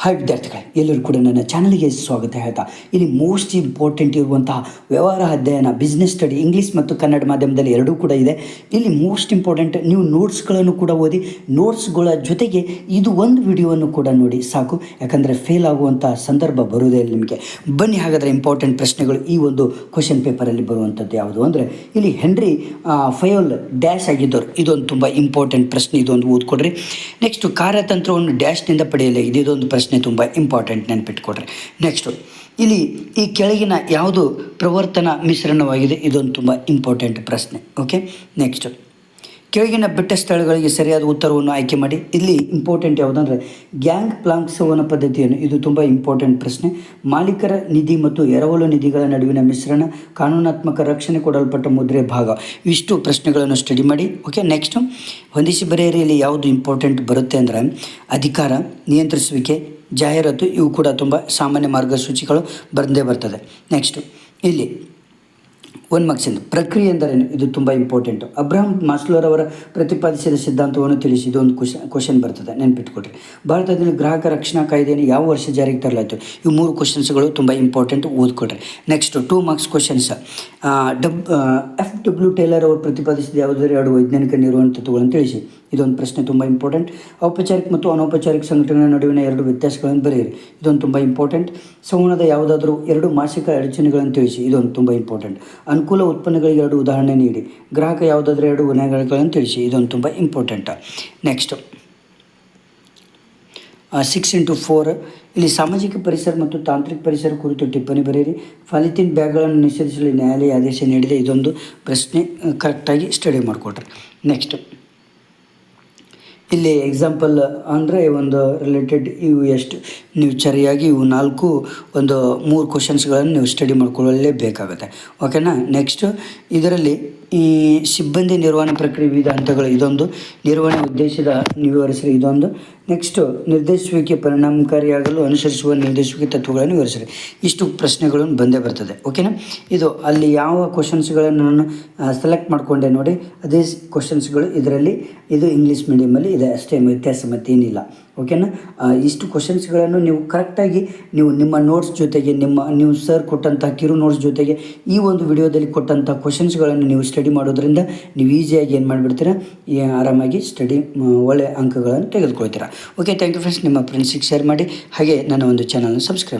Hi ವಿದ್ಯಾರ್ಥಿಗಳೇ, ಎಲ್ಲರೂ ಕೂಡ ನನ್ನ ಚಾನಲ್ಗೆ ಸ್ವಾಗತ ಹೇಳ್ತಾ, ಇಲ್ಲಿ ಮೋಸ್ಟ್ ಇಂಪಾರ್ಟೆಂಟ್ ಇರುವಂತಹ ವ್ಯವಹಾರ ಅಧ್ಯಯನ ಬಿಸ್ನೆಸ್ ಸ್ಟಡಿ ಇಂಗ್ಲೀಷ್ ಮತ್ತು ಕನ್ನಡ ಮಾಧ್ಯಮದಲ್ಲಿ ಎರಡೂ ಕೂಡ ಇದೆ. ಇಲ್ಲಿ ಮೋಸ್ಟ್ ಇಂಪಾರ್ಟೆಂಟ್ ನೀವು ನೋಟ್ಸ್ಗಳನ್ನು ಕೂಡ ಓದಿ ನೋಟ್ಸ್ಗಳ ಜೊತೆಗೆ ಇದು ಒಂದು ವಿಡಿಯೋವನ್ನು ಕೂಡ ನೋಡಿ ಸಾಕು. ಯಾಕಂದರೆ ಫೇಲ್ ಆಗುವಂಥ ಸಂದರ್ಭ ಬರುವುದೇ ಇಲ್ಲ ನಿಮಗೆ. ಬನ್ನಿ ಹಾಗಾದರೆ ಇಂಪಾರ್ಟೆಂಟ್ ಪ್ರಶ್ನೆಗಳು ಈ ಒಂದು ಕ್ವಶನ್ ಪೇಪರಲ್ಲಿ ಬರುವಂಥದ್ದು ಯಾವುದು ಅಂದರೆ, ಇಲ್ಲಿ ಹೆನ್ರಿ ಫಯೋಲ್ ಡ್ಯಾಶ್ ಆಗಿದ್ದವರು. ಇದೊಂದು ತುಂಬ ಇಂಪಾರ್ಟೆಂಟ್ ಪ್ರಶ್ನೆ, ಇದೊಂದು ಓದ್ಕೊಡ್ರಿ. ನೆಕ್ಸ್ಟು ಕಾರ್ಯತಂತ್ರವನ್ನು ಡ್ಯಾಶ್ನಿಂದ ಪಡೆಯಲಾಗಿದೆ ಇದೊಂದು ಪ್ರಶ್ನೆ. ತುಂಬ ಇಂಪಾರ್ಟೆಂಟ್ ನೆನ್ಪಿಟ್ಕೊಡ್ರಿ. ನೆಕ್ಸ್ಟು ಇಲ್ಲಿ ಈ ಕೆಳಗಿನ ಯಾವುದು ಪ್ರವರ್ತನ ಮಿಶ್ರಣವಾಗಿದೆ, ಇದೊಂದು ತುಂಬ ಇಂಪಾರ್ಟೆಂಟ್ ಪ್ರಶ್ನೆ ಓಕೆ ನೆಕ್ಸ್ಟು ಕೆಳಗಿನ ಬೆಟ್ಟ ಸ್ಥಳಗಳಿಗೆ ಸರಿಯಾದ ಉತ್ತರವನ್ನು ಆಯ್ಕೆ ಮಾಡಿ. ಇಲ್ಲಿ ಇಂಪಾರ್ಟೆಂಟ್ ಯಾವುದಂದರೆ, ಗ್ಯಾಂಗ್ ಪ್ಲಾಂಕ್ಸವನ ಪದ್ಧತಿಯನ್ನು, ಇದು ತುಂಬ ಇಂಪಾರ್ಟೆಂಟ್ ಪ್ರಶ್ನೆ. ಮಾಲೀಕರ ನಿಧಿ ಮತ್ತು ಎರವಲು ನಿಧಿಗಳ ನಡುವಿನ ಮಿಶ್ರಣ, ಕಾನೂನಾತ್ಮಕ ರಕ್ಷಣೆ ಕೊಡಲ್ಪಟ್ಟ ಮುದ್ರೆ ಭಾಗ, ಇಷ್ಟು ಪ್ರಶ್ನೆಗಳನ್ನು ಸ್ಟಡಿ ಮಾಡಿ ಓಕೆ ನೆಕ್ಸ್ಟು ಹೊಂದಿಸಿ ಬರೆಯರಿಯಲ್ಲಿ ಯಾವುದು ಇಂಪಾರ್ಟೆಂಟ್ ಬರುತ್ತೆ ಅಂದರೆ, ಅಧಿಕಾರ ನಿಯಂತ್ರಿಸುವಿಕೆ ಜಾಹೀರಾತು ಇವು ಕೂಡ ತುಂಬ ಸಾಮಾನ್ಯ ಮಾರ್ಗಸೂಚಿಗಳು ಬಂದೇ ಬರ್ತದೆ. ನೆಕ್ಸ್ಟು ಇಲ್ಲಿ ಒನ್ ಮಾರ್ಕ್ಸಿಂದ ಪ್ರಕ್ರಿಯೆ ಎಂದರೇನು? ಇದು ತುಂಬ ಇಂಪಾರ್ಟೆಂಟು ಅಬ್ರಹಾಂ ಮಾಸ್ಲೋರವರ ಪ್ರತಿಪಾದಿಸಿದ ಸಿದ್ಧಾಂತವನ್ನು ತಿಳಿಸಿ. ಇದೊಂದು ಕ್ವಶನ್ ಕ್ವಶನ್ ಬರ್ತದೆ. ನೆನ್ಪಿಟ್ಕೊಡ್ರಿ ಭಾರತದಲ್ಲಿ ಗ್ರಾಹಕ ರಕ್ಷಣಾ ಕಾಯ್ದೆಯನ್ನು ಯಾವ ವರ್ಷ ಜಾರಿಗೆ ತರಲಾಯಿತು? ಈ ಮೂರು ಕ್ವಶನ್ಸ್ಗಳು ತುಂಬ ಇಂಪಾರ್ಟೆಂಟ್ ಓದ್ಕೊಡ್ರಿ ನೆಕ್ಸ್ಟ್ ಟೂ ಮಾರ್ಕ್ಸ್ ಕ್ವಶನ್ಸ್ ಡಬ್ ಎಫ್ ಡಬ್ಲ್ಯೂ ಟೇಲರ್ ಅವರು ಪ್ರತಿಪಾದಿಸಿದ ಯಾವುದಾದ್ರು ಎರಡು ವೈಜ್ಞಾನಿಕ ನಿರ್ವಹಣೆ ತತ್ವಗಳನ್ನು ತಿಳಿಸಿ. ಇದೊಂದು ಪ್ರಶ್ನೆ ತುಂಬ ಇಂಪಾರ್ಟೆಂಟ್ ಔಪಚಾರಿಕ ಮತ್ತು ಅನೌಪಚಾರಿಕ ಸಂಘಟನೆಗಳ ನಡುವಿನ ಎರಡು ವ್ಯತ್ಯಾಸಗಳನ್ನು ಬರೆಯಿರಿ. ಇದೊಂದು ತುಂಬ ಇಂಪಾರ್ಟೆಂಟ್ ಸಂವಹನದ ಯಾವುದಾದ್ರೂ ಎರಡು ಮಾಸಿಕ ಅಡಚಣೆಗಳನ್ನು ತಿಳಿಸಿ. ಇದೊಂದು ತುಂಬ ಇಂಪಾರ್ಟೆಂಟ್ ಅನುಕೂಲ ಉತ್ಪನ್ನಗಳಿಗೆ ಎರಡು ಉದಾಹರಣೆ ನೀಡಿ. ಗ್ರಾಹಕ ಯಾವುದಾದ್ರೂ ಎರಡು ಉದಾಹರಣೆಗಳನ್ನು ತಿಳಿಸಿ. ಇದೊಂದು ತುಂಬ important next six into four ಇಲ್ಲಿ ಸಾಮಾಜಿಕ ಪರಿಸರ ಮತ್ತು ತಾಂತ್ರಿಕ ಪರಿಸರ ಕುರಿತು ಟಿಪ್ಪಣಿ ಬರೆಯಿರಿ. ಫಲಿತಿನ್ ಬ್ಯಾಗ್ಗಳನ್ನು ನಿಷೇಧಿಸಲು ನ್ಯಾಯಾಲಯ ಆದೇಶ ನೀಡಿದೆ. ಇದೊಂದು ಪ್ರಶ್ನೆ ಕರೆಕ್ಟಾಗಿ ಸ್ಟಡಿ ಮಾಡಿಕೊಡ್ರಿ ನೆಕ್ಸ್ಟ್ ಇಲ್ಲಿ ಎಕ್ಸಾಂಪಲ್ ಅಂದರೆ ಒಂದು ರಿಲೇಟೆಡ್ ಇವು ಎಷ್ಟು, ನೀವು ಸರಿಯಾಗಿ ಇವು ನಾಲ್ಕು ಒಂದು ಮೂರು ಕ್ವಶನ್ಸ್ಗಳನ್ನು ನೀವು ಸ್ಟಡಿ ಮಾಡ್ಕೊಳ್ಳಲೇಬೇಕಾಗುತ್ತೆ. ಓಕೆನಾ ನೆಕ್ಸ್ಟು ಇದರಲ್ಲಿ ಈ ಸಿಬ್ಬಂದಿ ನಿರ್ವಹಣೆ ಪ್ರಕ್ರಿಯೆ ವಿವಿಧ ಹಂತಗಳು ಇದೊಂದು, ನಿರ್ವಹಣೆ ಉದ್ದೇಶದ ವಿವರಿಸಿರಿ ಇದೊಂದು. ನೆಕ್ಸ್ಟು ನಿರ್ದೇಶಿಸುವಿಕೆ ಪರಿಣಾಮಕಾರಿಯಾಗಲು ಅನುಸರಿಸುವ ನಿರ್ದೇಶಿಸುವಿಕೆ ತತ್ವಗಳನ್ನು ವಿವರಿಸಿರಿ. ಇಷ್ಟು ಪ್ರಶ್ನೆಗಳನ್ನು ಬಂದೇ ಬರ್ತದೆ. ಓಕೆನಾ ಇದು ಅಲ್ಲಿ ಯಾವ ಕ್ವಶನ್ಸ್ಗಳನ್ನು ನಾನು ಸೆಲೆಕ್ಟ್ ಮಾಡಿಕೊಂಡೆ ನೋಡಿ. ಅದೇ ಕ್ವಶನ್ಸ್ಗಳು ಇದರಲ್ಲಿ, ಇದು ಇಂಗ್ಲೀಷ್ ಮೀಡಿಯಮಲ್ಲಿ ಇದೆ ಅಷ್ಟೇ ವ್ಯತ್ಯಾಸ ಮತ್ತೇನಿಲ್ಲ ಓಕೆನಾ ಇಷ್ಟು ಕ್ವಶನ್ಸ್ಗಳನ್ನು ನೀವು ಕರೆಕ್ಟಾಗಿ ನೀವು ನಿಮ್ಮ ನೋಟ್ಸ್ ಜೊತೆಗೆ ನಿಮ್ಮ, ನೀವು ಸರ್ ಕೊಟ್ಟಂಥ ಕಿರು ನೋಟ್ಸ್ ಜೊತೆಗೆ ಈ ಒಂದು ವಿಡಿಯೋದಲ್ಲಿ ಕೊಟ್ಟಂಥ ಕ್ವಶನ್ಸ್ಗಳನ್ನು ನೀವು ಸ್ಟಡಿ ಮಾಡೋದ್ರಿಂದ ನೀವು ಈಸಿಯಾಗಿ ಏನು ಮಾಡಿಬಿಡ್ತೀರಾ? ಆರಾಮಾಗಿ ಸ್ಟಡಿ ಒಳ್ಳೆಯ ಅಂಕಗಳನ್ನು ತೆಗೆದುಕೊಳ್ತೀರಾ. ಓಕೆ ಥ್ಯಾಂಕ್ ಯು ಫ್ರೆಂಡ್ಸ್ ನಿಮ್ಮ ಫ್ರೆಂಡ್ಸಿಗೆ ಶೇರ್ ಮಾಡಿ. ಹಾಗೆ ನನ್ನ ಒಂದು ಚಾನಲ್ನ ಸಬ್ಸ್ಕ್ರೈಬ್